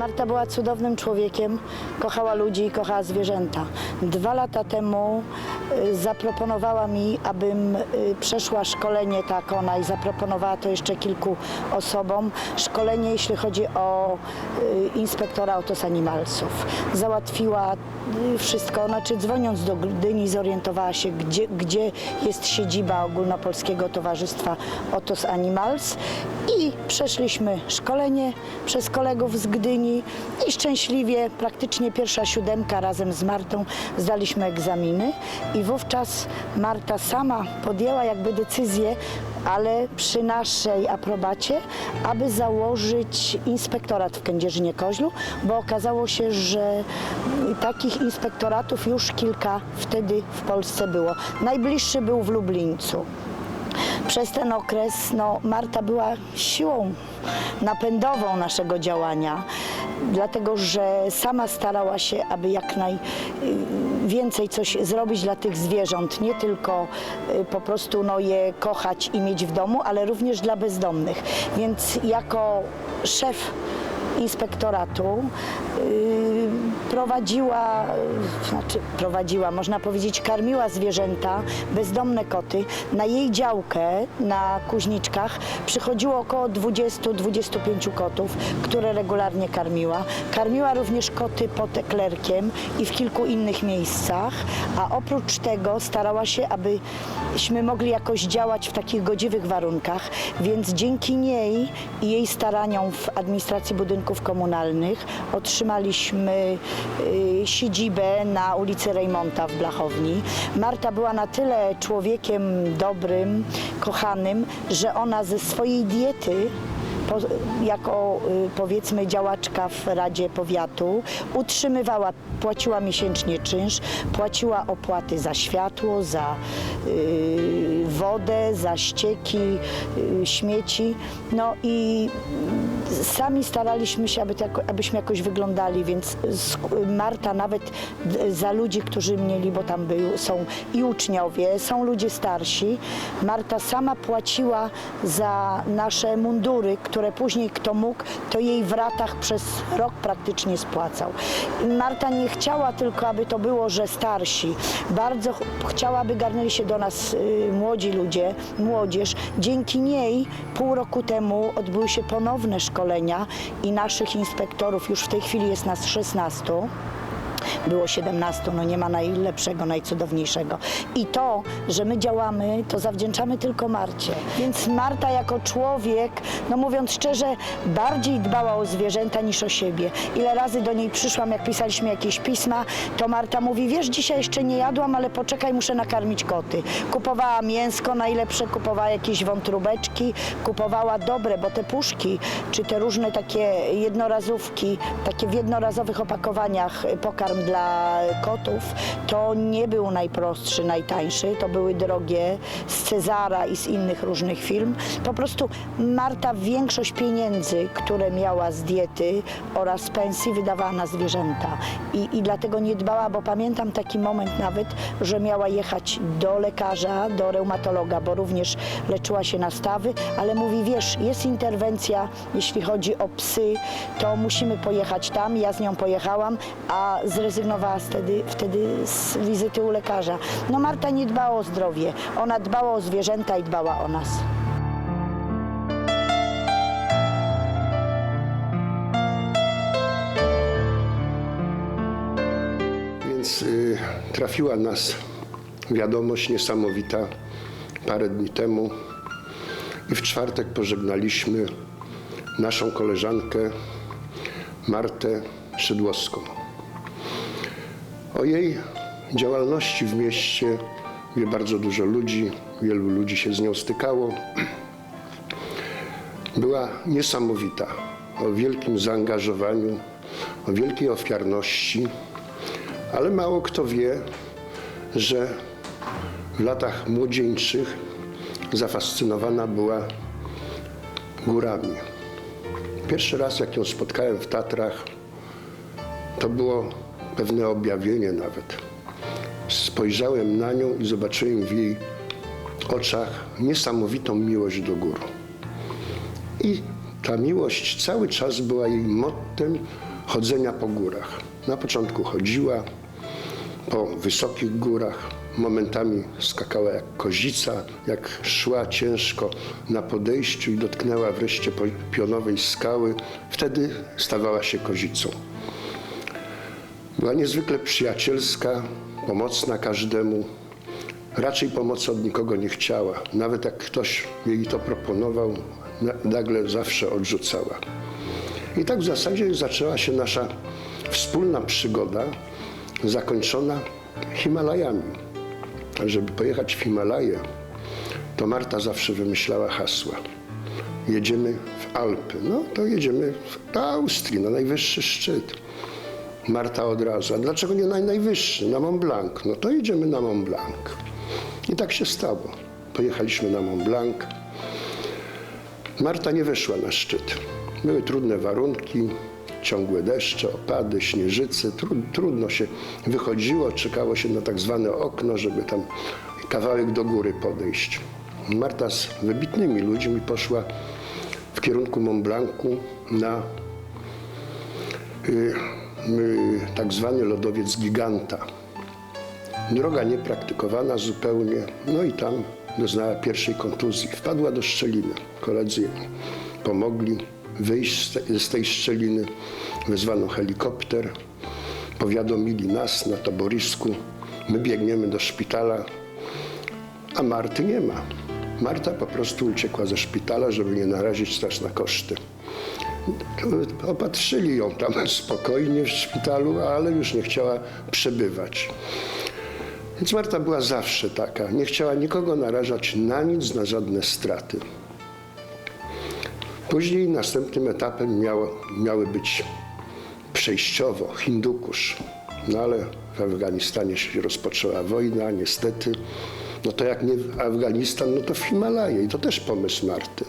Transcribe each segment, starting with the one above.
Marta była cudownym człowiekiem, kochała ludzi i kochała zwierzęta. Dwa lata temu y, zaproponowała mi, abym y, przeszła szkolenie tak ona i zaproponowała to jeszcze kilku osobom. Szkolenie, jeśli chodzi o y, inspektora Autos Animalsów. Załatwiła wszystko, znaczy dzwoniąc do Gdyni zorientowała się, gdzie, gdzie jest siedziba Ogólnopolskiego Towarzystwa Autos Animals i przeszliśmy szkolenie przez kolegów z Gdyni i szczęśliwie praktycznie pierwsza siódemka razem z Martą zdaliśmy egzaminy i wówczas Marta sama podjęła jakby decyzję, ale przy naszej aprobacie, aby założyć inspektorat w Kędzierzynie-Koźlu, bo okazało się, że takich inspektoratów już kilka wtedy w Polsce było. Najbliższy był w Lublińcu. Przez ten okres no, Marta była siłą napędową naszego działania, dlatego że sama starała się, aby jak najwięcej coś zrobić dla tych zwierząt, nie tylko y, po prostu no, je kochać i mieć w domu, ale również dla bezdomnych. Więc jako szef inspektoratu prowadziła, yy, znaczy prowadziła, można powiedzieć, karmiła zwierzęta, bezdomne koty. Na jej działkę na Kuźniczkach przychodziło około 20-25 kotów, które regularnie karmiła. Karmiła również koty pod eklerkiem i w kilku innych miejscach, a oprócz tego starała się, abyśmy mogli jakoś działać w takich godziwych warunkach, więc dzięki niej i jej staraniom w administracji budynków komunalnych otrzymaliśmy y, siedzibę na ulicy Rejmonta w Blachowni. Marta była na tyle człowiekiem dobrym, kochanym, że ona ze swojej diety jako y, powiedzmy działaczka w Radzie Powiatu utrzymywała, płaciła miesięcznie czynsz, płaciła opłaty za światło, za y, wodę, za ścieki, śmieci. No i sami staraliśmy się, aby to jako, abyśmy jakoś wyglądali, więc Marta nawet za ludzi, którzy mieli, bo tam był, są i uczniowie, są ludzie starsi, Marta sama płaciła za nasze mundury, które później kto mógł, to jej w ratach przez rok praktycznie spłacał. Marta nie chciała tylko, aby to było, że starsi. Bardzo ch- chciała, aby garnęli się do nas y, młodzi ludzie, młodzież. Dzięki niej pół roku temu odbyły się ponowne szkolenia i naszych inspektorów, już w tej chwili jest nas 16, było 17, no nie ma najlepszego, najcudowniejszego. I to, że my działamy, to zawdzięczamy tylko Marcie. Więc Marta jako człowiek, no mówiąc szczerze, bardziej dbała o zwierzęta niż o siebie. Ile razy do niej przyszłam, jak pisaliśmy jakieś pisma, to Marta mówi, wiesz, dzisiaj jeszcze nie jadłam, ale poczekaj, muszę nakarmić koty. Kupowała mięsko najlepsze, kupowała jakieś wątróbeczki, kupowała dobre, bo te puszki, czy te różne takie jednorazówki, takie w jednorazowych opakowaniach y, dla kotów, to nie był najprostszy, najtańszy, to były drogie z Cezara i z innych różnych firm. Po prostu Marta większość pieniędzy, które miała z diety oraz z pensji wydawała na zwierzęta. I, i dlatego nie dbała, bo pamiętam taki moment nawet, że miała jechać do lekarza, do reumatologa, bo również leczyła się na stawy, ale mówi, wiesz, jest interwencja, jeśli chodzi o psy, to musimy pojechać tam, ja z nią pojechałam, a zrezygnowała wtedy, wtedy z wizyty u lekarza. No Marta nie dbała o zdrowie, ona dbała o zwierzęta i dbała o nas. Więc y, trafiła nas wiadomość niesamowita parę dni temu i w czwartek pożegnaliśmy naszą koleżankę Martę Szydłowską. O jej działalności w mieście wie bardzo dużo ludzi, wielu ludzi się z nią stykało. Była niesamowita, o wielkim zaangażowaniu, o wielkiej ofiarności, ale mało kto wie, że w latach młodzieńczych zafascynowana była górami. Pierwszy raz, jak ją spotkałem w Tatrach, to było pewne objawienie nawet. Spojrzałem na nią i zobaczyłem w jej oczach niesamowitą miłość do gór. I ta miłość cały czas była jej mottem, chodzenia po górach. Na początku chodziła po wysokich górach, momentami skakała jak kozica, jak szła ciężko na podejściu i dotknęła wreszcie pionowej skały, wtedy stawała się kozicą. Była niezwykle przyjacielska, pomocna każdemu. Raczej pomocy od nikogo nie chciała. Nawet jak ktoś jej to proponował, na- nagle zawsze odrzucała. I tak w zasadzie zaczęła się nasza wspólna przygoda, zakończona Himalajami. Żeby pojechać w Himalaje, to Marta zawsze wymyślała hasła. Jedziemy w Alpy. No to jedziemy do Austrii, na najwyższy szczyt. Marta od razu. A dlaczego nie na najwyższy? Na Mont Blanc. No to jedziemy na Mont Blanc. I tak się stało. Pojechaliśmy na Mont Blanc. Marta nie weszła na szczyt. Były trudne warunki, ciągłe deszcze, opady, śnieżyce. Tru, trudno się wychodziło, czekało się na tak zwane okno, żeby tam kawałek do góry podejść. Marta z wybitnymi ludźmi poszła w kierunku Mont Blancu na y, tak zwany lodowiec giganta. Droga niepraktykowana zupełnie, no i tam doznała pierwszej kontuzji. Wpadła do szczeliny. Koledzy pomogli wyjść z te- z tej szczeliny. Wezwano helikopter, powiadomili nas na toborisku. My biegniemy do szpitala, a Marty nie ma. Marta po prostu uciekła ze szpitala, żeby nie narazić nas na koszty. Opatrzyli ją tam spokojnie w szpitalu, ale już nie chciała przebywać. Więc Marta była zawsze taka. Nie chciała nikogo narażać na nic, na żadne straty. Później następnym etapem miało, miały być przejściowo Hindukusz. No ale w Afganistanie się rozpoczęła wojna, niestety. No to jak nie Afganistan, no to w Himalaje. I to też pomysł Marty.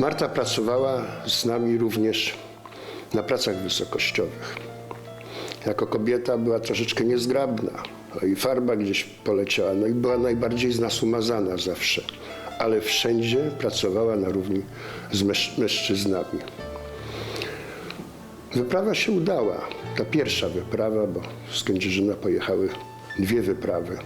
Marta pracowała z nami również na pracach wysokościowych. Jako kobieta była troszeczkę niezgrabna. I farba gdzieś poleciała. No i była najbardziej z nas umazana zawsze. Ale wszędzie pracowała na równi z męż- mężczyznami. Wyprawa się udała. Ta pierwsza wyprawa, bo z Kędzierzyna pojechały dwie wyprawy.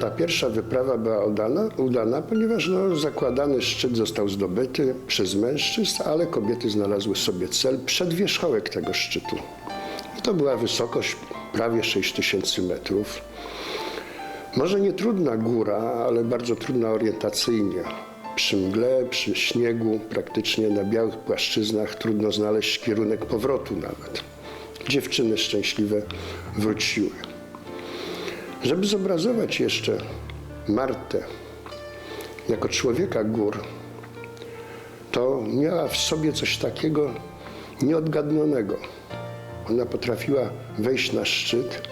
Ta pierwsza wyprawa była udana, udana ponieważ no, zakładany szczyt został zdobyty przez mężczyzn, ale kobiety znalazły sobie cel przed wierzchołek tego szczytu. I to była wysokość prawie 6 tysięcy metrów. Może nie trudna góra, ale bardzo trudna orientacyjnie. Przy mgle, przy śniegu, praktycznie na białych płaszczyznach trudno znaleźć kierunek powrotu nawet. Dziewczyny szczęśliwe wróciły. Żeby zobrazować jeszcze Martę jako człowieka gór, to miała w sobie coś takiego nieodgadnionego. Ona potrafiła wejść na szczyt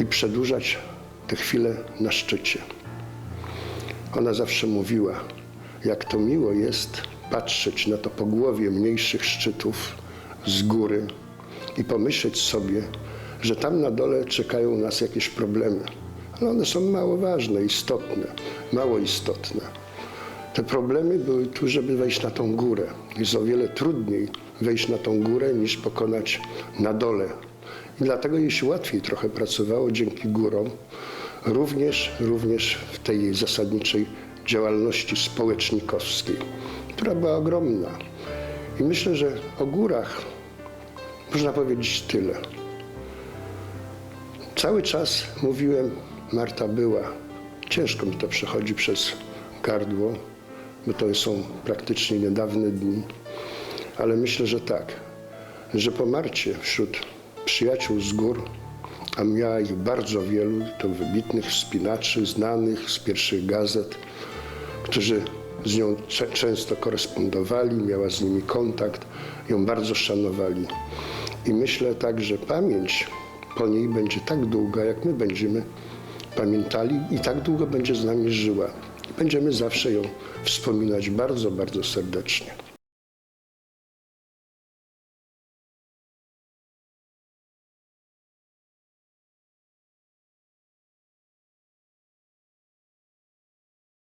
i przedłużać te chwile na szczycie. Ona zawsze mówiła, jak to miło jest patrzeć na to pogłowie mniejszych szczytów z góry i pomyśleć sobie, że tam na dole czekają nas jakieś problemy. Ale one są mało ważne, istotne, mało istotne. Te problemy były tu, żeby wejść na tą górę. Jest o wiele trudniej wejść na tą górę niż pokonać na dole. I dlatego jej się łatwiej trochę pracowało dzięki górom, również, również w tej zasadniczej działalności społecznikowskiej, która była ogromna. I myślę, że o górach można powiedzieć tyle. Cały czas mówiłem, Marta była. Ciężko mi to przechodzi przez gardło, bo to są praktycznie niedawne dni. Ale myślę, że tak, że po Marcie wśród przyjaciół z gór, a miała ich bardzo wielu, to wybitnych wspinaczy, znanych z pierwszych gazet, którzy z nią często korespondowali, miała z nimi kontakt, ją bardzo szanowali. I myślę tak, że pamięć po niej będzie tak długa, jak my będziemy pamiętali i tak długo będzie z nami żyła. Będziemy zawsze ją wspominać bardzo, bardzo serdecznie.